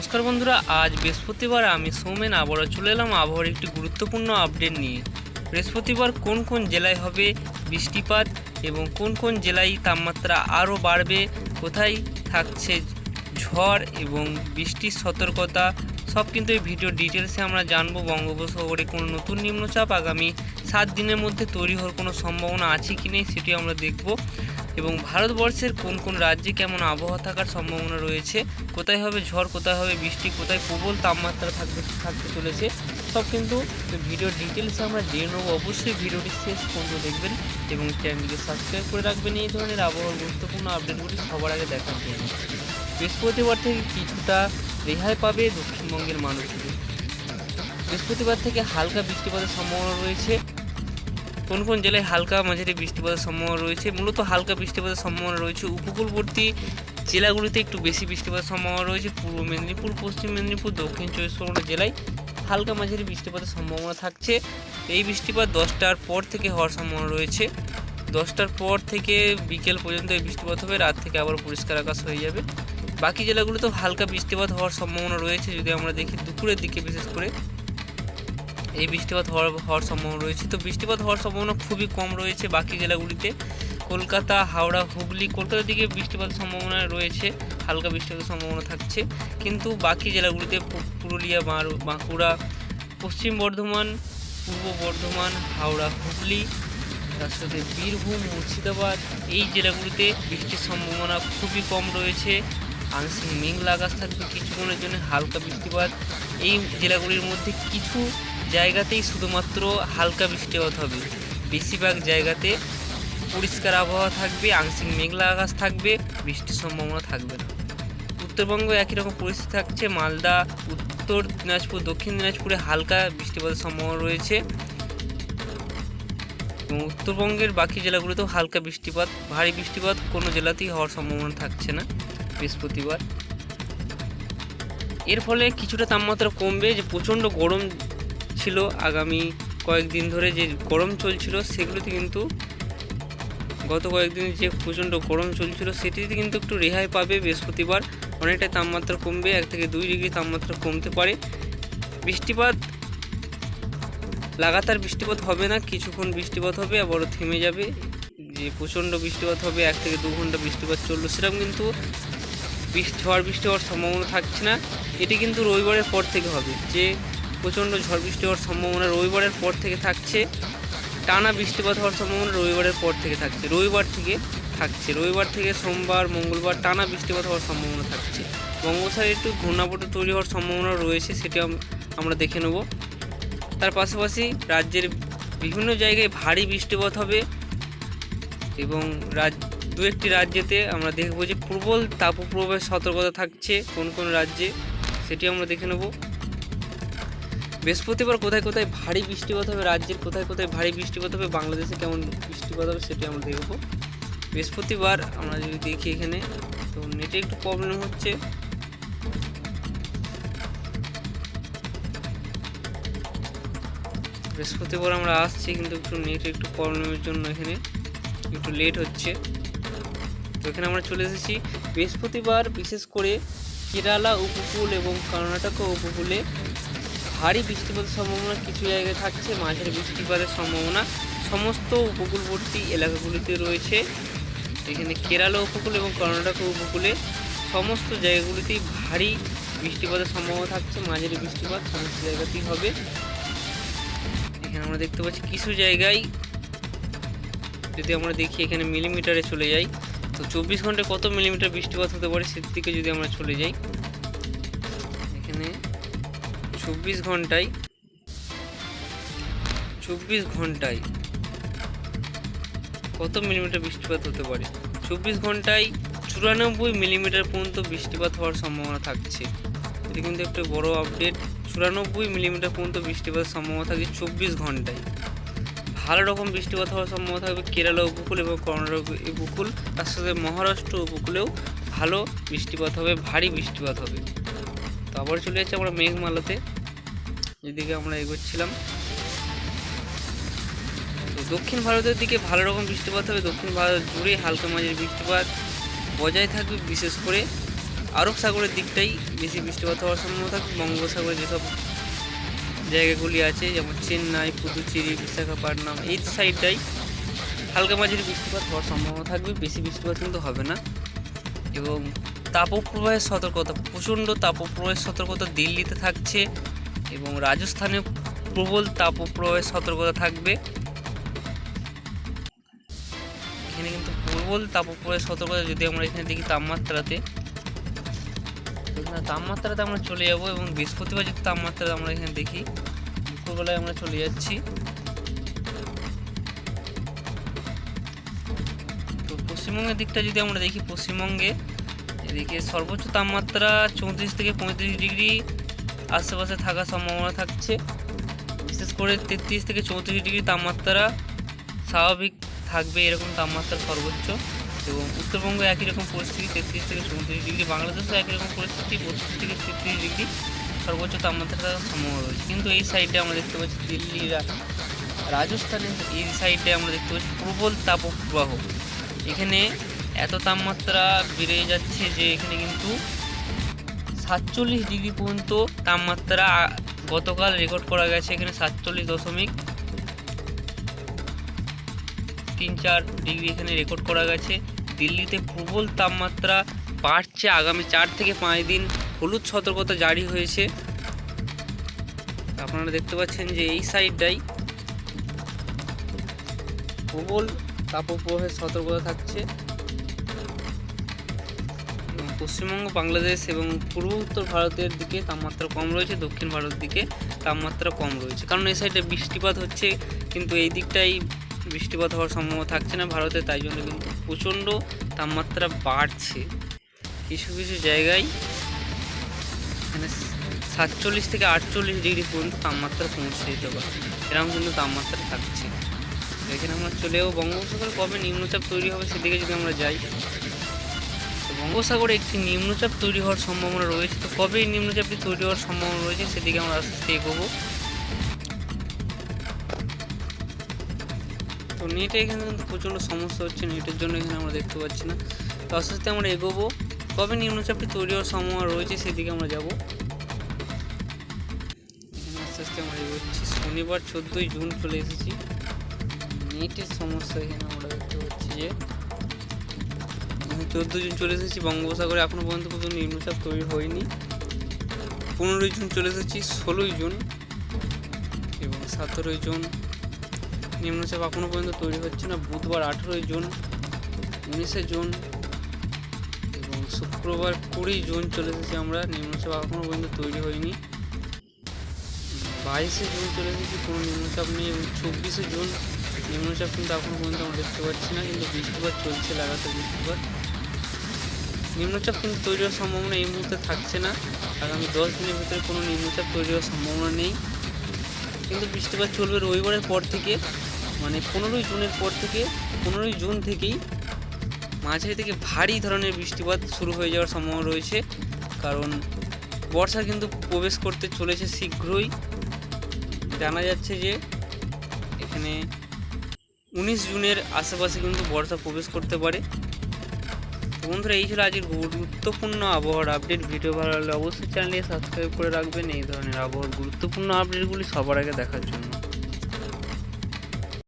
নমস্কার বন্ধুরা, আজ বৃহস্পতিবার আমি সৌমেন, আবারও চলে এলাম আবহাওয়ার একটি গুরুত্বপূর্ণ আপডেট নিয়ে। বৃহস্পতিবার কোন কোন জেলায় হবে বৃষ্টিপাত এবং কোন কোন জেলায় তাপমাত্রা আরও বাড়বে, কোথায় থাকছে ঝড় এবং বৃষ্টির সতর্কতা, সব কিন্তু এই ভিডিও ডিটেলসে আমরা জানব বঙ্গোপসাগরে কোনো নতুন নিম্নচাপ আগামী সাত দিনের মধ্যে তৈরি হওয়ার কোনো সম্ভাবনা আছে কি নেই সেটি আমরা দেখব। এবং ভারতবর্ষের কোন কোন রাজ্যে কেমন আবহাওয়া থাকার সম্ভাবনা রয়েছে? কোথায় হবে ঝড়, কোথায় হবে বৃষ্টি, কোথায় প্রবল তাপমাত্রা থাকবে, থাকতে চলেছে? সব কিন্তু ভিডিও ডিটেলসে আমরা জেনে নেব। অবশ্যই ভিডিওটি শেষ পর্যন্ত দেখবেন এবং চ্যানেলটিকে সাবস্ক্রাইব করে রাখবেন। এই ধরনের আবহাওয়ার গুরুত্বপূর্ণ আপডেটগুলি সবার আগে দেখার জন্য। বৃহস্পতিবার থেকে কিছুটা রেহাই পাবে দক্ষিণবঙ্গের মানুষগুলি। বৃহস্পতিবার থেকে হালকা বৃষ্টিপাতের সম্ভাবনা রয়েছে। কোন কোন জেলায় হালকা মাঝারি বৃষ্টিপাতের সম্ভাবনা রয়েছে? মূলত হালকা বৃষ্টিপাতের সম্ভাবনা রয়েছে উপকূলবর্তী জেলাগুলিতে একটু বেশি বৃষ্টিপাতের সম্ভাবনা রয়েছে। পূর্ব মেদিনীপুর, পশ্চিম মেদিনীপুর, দক্ষিণ চব্বিশ পরগনা জেলায় হালকা মাঝারি বৃষ্টিপাতের সম্ভাবনা থাকছে। এই বৃষ্টিপাত দশটার পর থেকে হওয়ার সম্ভাবনা রয়েছে। দশটার পর থেকে বিকেল পর্যন্ত এই বৃষ্টিপাত হবে, রাত থেকে আবার পরিষ্কার আকাশ হয়ে যাবে। বাকি জেলাগুলোতেও হালকা বৃষ্টিপাত হওয়ার সম্ভাবনা রয়েছে। যদি আমরা দেখি দুপুরের দিকে বিশেষ করে এই বৃষ্টিপাত হওয়ার হওয়ার সম্ভাবনা রয়েছে। তো বৃষ্টিপাত হওয়ার সম্ভাবনা খুবই কম রয়েছে বাকি জেলাগুলিতে। কলকাতা, হাওড়া, হুগলি, কলকাতার দিকে বৃষ্টিপাতের সম্ভাবনা রয়েছে, হালকা বৃষ্টিপাতের সম্ভাবনা থাকছে। কিন্তু বাকি জেলাগুলিতে পুরুলিয়া বাঁকুড়া, পশ্চিম বর্ধমান, পূর্ব বর্ধমান, হাওড়া, হুগলি তার সাথে বীরভূম, মুর্শিদাবাদ এই জেলাগুলিতে বৃষ্টির সম্ভাবনা খুবই কম রয়েছে। আংশিক মেঘলা আকাশ থাকবে কিছুক্ষণের জন্য, হালকা বৃষ্টিপাত। এই জেলাগুলির মধ্যে কিছু জায়গাতেই শুধুমাত্র হালকা বৃষ্টিপাত হবে। বেশিরভাগ জায়গাতে পরিষ্কার আবহাওয়া থাকবে, আংশিক মেঘলা আকাশ থাকবে, বৃষ্টির সম্ভাবনা থাকবে না। উত্তরবঙ্গে একই রকম পরিস্থিতি থাকছে। মালদা, উত্তর দিনাজপুর, দক্ষিণ দিনাজপুরে হালকা বৃষ্টিপাতের সম্ভাবনা রয়েছে। এবং উত্তরবঙ্গের বাকি জেলাগুলোতেও হালকা বৃষ্টিপাত, ভারী বৃষ্টিপাত কোনো জেলাতেই হওয়ার সম্ভাবনা থাকছে না বৃহস্পতিবার। এর ফলে কিছুটা তাপমাত্রা কমবে, যে প্রচণ্ড গরম ছিল আগামী কয়েকদিন ধরে যে গরম চলছিল সেগুলোতে কিন্তু গত কয়েকদিন যে প্রচণ্ড গরম চলছিল সেটিতে কিন্তু একটু রেহাই পাবে বৃহস্পতিবার। অনেকটাই তাপমাত্রা কমবে, এক থেকে দুই ডিগ্রি তাপমাত্রা কমতে পারে। বৃষ্টিপাত, লাগাতার বৃষ্টিপাত হবে না, কিছুক্ষণ বৃষ্টিপাত হবে, আবারও থেমে যাবে। যে প্রচণ্ড বৃষ্টিপাত হবে, এক থেকে দু ঘণ্টা বৃষ্টিপাত চলল, সেরকম কিন্তু বৃষ্টি, ঝড় বৃষ্টি হওয়ার সম্ভাবনা থাকছে না। এটি কিন্তু রবিবারের পর থেকে হবে, যে প্রচণ্ড ঝড় বৃষ্টি হওয়ার সম্ভাবনা রবিবারের পর থেকে থাকছে। টানা বৃষ্টিপাত হওয়ার সম্ভাবনা রবিবারের পর থেকে থাকছে। রবিবার থেকে থাকছে। রবিবার থেকে সোমবার, মঙ্গলবার টানা বৃষ্টিপাত হওয়ার সম্ভাবনা থাকছে। বঙ্গোপসাগরে একটু ঘূর্ণাবর্ত তৈরি হওয়ার সম্ভাবনা রয়েছে, সেটি আমরা দেখে নেব। তার পাশাপাশি রাজ্যের বিভিন্ন জায়গায় ভারী বৃষ্টিপাত হবে এবং রাজ দু একটি রাজ্যেতে আমরা দেখব যে প্রবল তাপপ্রবাহের সতর্কতা থাকছে কোন কোন রাজ্যে, সেটি আমরা দেখে নেব। বৃহস্পতিবার কোথায় কোথায় ভারী বৃষ্টিপাত হবে, রাজ্যের কোথায় কোথায় ভারী বৃষ্টিপাত হবে, বাংলাদেশে কেমন বৃষ্টিপাত হবে সেটি আমরা দেখব। বৃহস্পতিবার আমরা যদি দেখি এখানে, তো নেটে একটু প্রবলেম হচ্ছে। বৃহস্পতিবার আমরা আসছি, কিন্তু একটু নেট একটু প্রবলেমের জন্য এখানে একটু লেট হচ্ছে। তো এখানে আমরা চলে এসেছি। বৃহস্পতিবার বিশেষ করে কেরালা উপকূল এবং কর্ণাটক উপকূলে ভারী বৃষ্টিপাতের সম্ভাবনা কিছু জায়গায় থাকছে, মাঝারি বৃষ্টিপাতের সম্ভাবনা। সমস্ত উপকূলবর্তী এলাকাগুলিতে রয়েছে। এখানে কেরালা উপকূল এবং কর্ণাটক উপকূলে সমস্ত জায়গাগুলিতেই ভারী বৃষ্টিপাতের সম্ভাবনা থাকছে, মাঝারি বৃষ্টিপাত সমস্ত জায়গাতেই হবে। এখানে আমরা দেখতে পাচ্ছি কিছু জায়গায়, যদি আমরা দেখি এখানে মিলিমিটারে চলে যাই, তো চব্বিশ ঘন্টায় কত মিলিমিটার বৃষ্টিপাত হতে পারে সেদিকে যদি আমরা চলে যাই। এখানে চব্বিশ ঘন্টায় চব্বিশ ঘন্টায় কত মিলিমিটার বৃষ্টিপাত হতে পারে? চব্বিশ ঘন্টায় চুরানব্বই মিলিমিটার পর্যন্ত বৃষ্টিপাত হওয়ার সম্ভাবনা থাকছে। এটি কিন্তু একটা বড় আপডেট চুরানব্বই মিলিমিটার পর্যন্ত বৃষ্টিপাতের সম্ভাবনা থাকে চব্বিশ ঘন্টায়। ভালো রকম বৃষ্টিপাত হওয়ার সম্ভাবনা থাকবে কেরালা উপকূল এবং কর্ণাটক উপকূল। তার সাথে মহারাষ্ট্র উপকূলেও ভালো বৃষ্টিপাত হবে, ভারী বৃষ্টিপাত হবে। তো আবার চলে যাচ্ছে আমরা মেঘমালাতে। যেদিকে আমরা এগোচ্ছিলাম। তো দক্ষিণ ভারতের দিকে ভালো রকম বৃষ্টিপাত হবে। দক্ষিণ ভারত জুড়ে হালকা মাঝের বৃষ্টিপাত বজায় থাকবে, বিশেষ করে আরব সাগরের দিকটাই বেশি বৃষ্টিপাত হওয়ার সম্ভাবনা থাকবে। বঙ্গোপসাগরে যেসব জায়গাগুলি আছে, যেমন চেন্নাই, পুদুচেরি, বিশাখাপাটনাম, এই সাইডটাই হালকা মাঝারি বৃষ্টিপাত হওয়ার সম্ভাবনা থাকবে। বেশি বৃষ্টিপাত কিন্তু হবে না। এবং তাপপ্রবাহের সতর্কতা, প্রচণ্ড তাপপ্রবাহের সতর্কতা দিল্লিতে থাকছে এবং রাজস্থানে প্রবল তাপপ্রবাহের সতর্কতা থাকবে। এখানে কিন্তু প্রবল তাপপ্রবাহের সতর্কতা যদি আমরা এখানে দেখি তাপমাত্রাতে তাপমাত্রাতে আমরা চলে যাব এবং বৃহস্পতিবার যদি তাপমাত্রা আমরা এখানে দেখি, দুপুরবেলায় আমরা চলে যাচ্ছি। তো পশ্চিমবঙ্গের দিকটা যদি আমরা দেখি, পশ্চিমবঙ্গে এদিকে সর্বোচ্চ তাপমাত্রা চৌত্রিশ থেকে পঁয়ত্রিশ ডিগ্রি, আশেপাশে থাকার সম্ভাবনা থাকছে। বিশেষ করে তেত্রিশ থেকে চৌত্রিশ ডিগ্রি তাপমাত্রা স্বাভাবিক থাকবে এরকম তাপমাত্রা সর্বোচ্চ। এবং উত্তরবঙ্গে একই রকম পরিস্থিতি, তেত্রিশ থেকে চৌত্রিশ ডিগ্রি, বাংলাদেশেও একই রকম পরিস্থিতি, বত্রিশ থেকে তেত্রিশ ডিগ্রি সর্বোচ্চ তাপমাত্রা থাকার সম্ভাবনা রয়েছে। কিন্তু এই সাইডে আমরা দেখতে পাচ্ছি দিল্লি রাজস্থানের, এই সাইডে আমরা দেখতে পাচ্ছি প্রবল তাপপ্রবাহ। এখানে এত তাপমাত্রা বেড়ে যাচ্ছে যে এখানে কিন্তু সাতচল্লিশ ডিগ্রি পর্যন্ত তাপমাত্রা গতকাল রেকর্ড করা গেছে, এখানে সাতচল্লিশ দশমিক তিন চার ডিগ্রি এখানে রেকর্ড করা গেছে। দিল্লিতে প্রবল তাপমাত্রা বাড়ছে আগামী চার থেকে পাঁচ দিন। হলুদ সতর্কতা জারি হয়েছে। আপনারা দেখতে পাচ্ছেন যে এই সাইডটাই প্রবল তাপপ্রবাহের সতর্কতা থাকছে। পশ্চিমবঙ্গ, বাংলাদেশ এবং পূর্ব উত্তর ভারতের দিকে তাপমাত্রা কম রয়েছে, দক্ষিণ ভারতের দিকে তাপমাত্রা কম রয়েছে। কারণ এই সাইডে বৃষ্টিপাত হচ্ছে, কিন্তু এই দিকটাই বৃষ্টিপাত হওয়ার সম্ভাবনা থাকছে না ভারতে, তাই জন্য কিন্তু প্রচণ্ড তাপমাত্রা বাড়ছে। কিছু কিছু জায়গায় মানে সাতচল্লিশ থেকে আটচল্লিশ ডিগ্রি পর্যন্ত তাপমাত্রা পৌঁছে যেতে পারে এরকম কিন্তু তাপমাত্রা থাকছে। এখানে আমরা চলেও বঙ্গোপসাগরে কবে নিম্নচাপ তৈরি হবে সেদিকে যদি আমরা যাই বঙ্গোপসাগরে একটি নিম্নচাপ তৈরি হওয়ার সম্ভাবনা রয়েছে। তো কবে এই নিম্নচাপটি তৈরি হওয়ার সম্ভাবনা রয়েছে সেদিকে আমরা আস্তে আস্তে এগোবো। তো নেটে এখানে কিন্তু প্রচণ্ড সমস্যা হচ্ছে, নেটের জন্য এখানে আমরা দেখতে পাচ্ছি না। তো আস্তে আস্তে আমরা এগোবো। কবে নিম্নচাপটি তৈরি হওয়ার সম্ভাবনা রয়েছে সেদিকে আমরা যাব। আস্তে আস্তে আমরা এগোচ্ছি। শনিবার চোদ্দোই জুন চলে এসেছি। নেটের সমস্যা এখানে আমরা দেখতে পাচ্ছি যে চোদ্দ জুন চলে এসেছি, বঙ্গোপসাগরে এখনও পর্যন্ত কোনো নিম্নচাপ তৈরি হয়নি। পনেরোই জুন চলে এসেছি, ষোলোই জুন এবং সতেরোই জুন নিম্নচাপ এখনও পর্যন্ত তৈরি হচ্ছে না। বুধবার আঠেরোই জুন, উনিশে জুন এবং শুক্রবার কুড়ি জুন চলে এসেছি আমরা, নিম্নচাপ এখনও পর্যন্ত তৈরি হয়নি। বাইশে জুন চলে এসেছি, কোনো নিম্নচাপ নেই এবং চব্বিশে জুন নিম্নচাপ কিন্তু এখনও পর্যন্ত আমরা দেখতে পাচ্ছি না, কিন্তু বৃষ্টিপাত চলছে, লাগাতার বৃষ্টিপাত। নিম্নচাপ কিন্তু তৈরি হওয়ার সম্ভাবনা এই মুহূর্তে থাকছে না। আগামী দশ দিনের ভিতরে কোনো নিম্নচাপ তৈরি হওয়ার সম্ভাবনা নেই। কিন্তু বৃষ্টিপাত চলবে রবিবারের পর থেকে মানে পনেরোই জুনের পর থেকে, পনেরোই জুন থেকেই মাঝারি থেকে ভারী ধরনের বৃষ্টিপাত শুরু হয়ে যাওয়ার সম্ভাবনা রয়েছে। কারণ বর্ষা কিন্তু প্রবেশ করতে চলেছে শীঘ্রই। জানা যাচ্ছে যে এখানে উনিশ জুনের আশেপাশে কিন্তু বর্ষা প্রবেশ করতে পারে। বন্ধুরা, এই ছিল আজকের গুরুত্বপূর্ণ আবহাওয়ার আপডেট ভিডিও ভালো লাগলে অবশ্যই চ্যানেলটি সাবস্ক্রাইব করে রাখবেন। এই ধরনের আবহাওয়ার গুরুত্বপূর্ণ আপডেটগুলি সবার আগে দেখার জন্য।